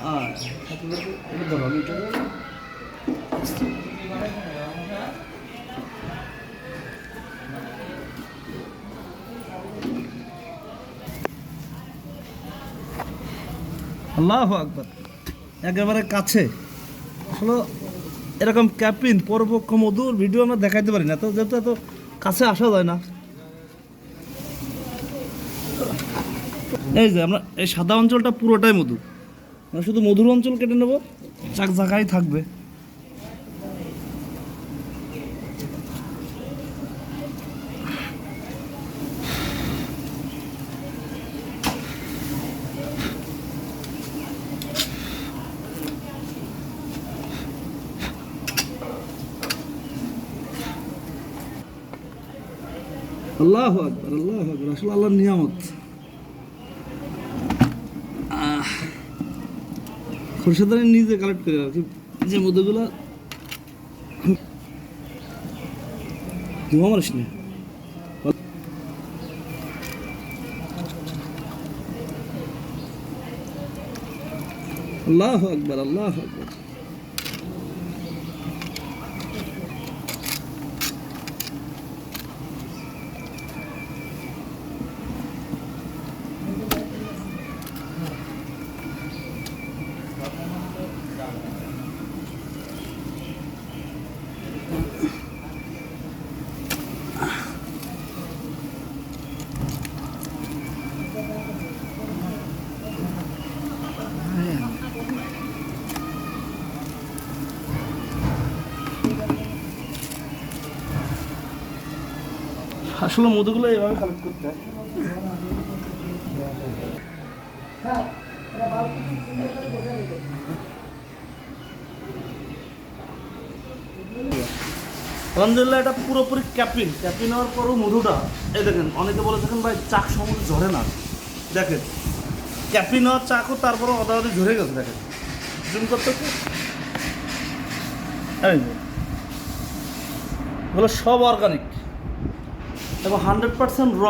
আল্লাহ আকবর। একেবারে কাছে। আসলে এরকম ক্যাপিন, পরপক্ষ মধুর ভিডিও আমরা দেখাইতে পারি না, তো যেহেতু এত কাছে আসা যায় না। এই যে আমরা, এই সাদা অঞ্চলটা পুরোটাই মধু। শুধু মধুর অঞ্চল কেটে নেব। চাক জায়গায় থাকবে। আল্লাহ আকবর আল্লাহ আকবর আসলে আল্লাহর নিয়ামত। আহ, খোরশেদানি নিজে কালেক্ট করে আর কি যে মধুগুলো ধোঁয়া মারিস না আল্লাহ আকবর আল্লাহ আকবর। আসলে মধুগুলো এভাবে কালেক্ট করতে হয়। আলহামদুলিল্লাহ, এটা পুরোপুরি ক্যাপিন ক্যাপিন হওয়ার পরও মধুটা, এই দেখেন, অনেকে বলে থাকেন ভাই চাক সমুদ্রে ঝরে না। দেখেন ক্যাপিন হওয়ার চাকও তারপরে অদাদি ঝরে গেছে, দেখেন। জুম করতে এগুলো সব অর্গানিক এবং হান্ড্রেড পার্সেন্ট র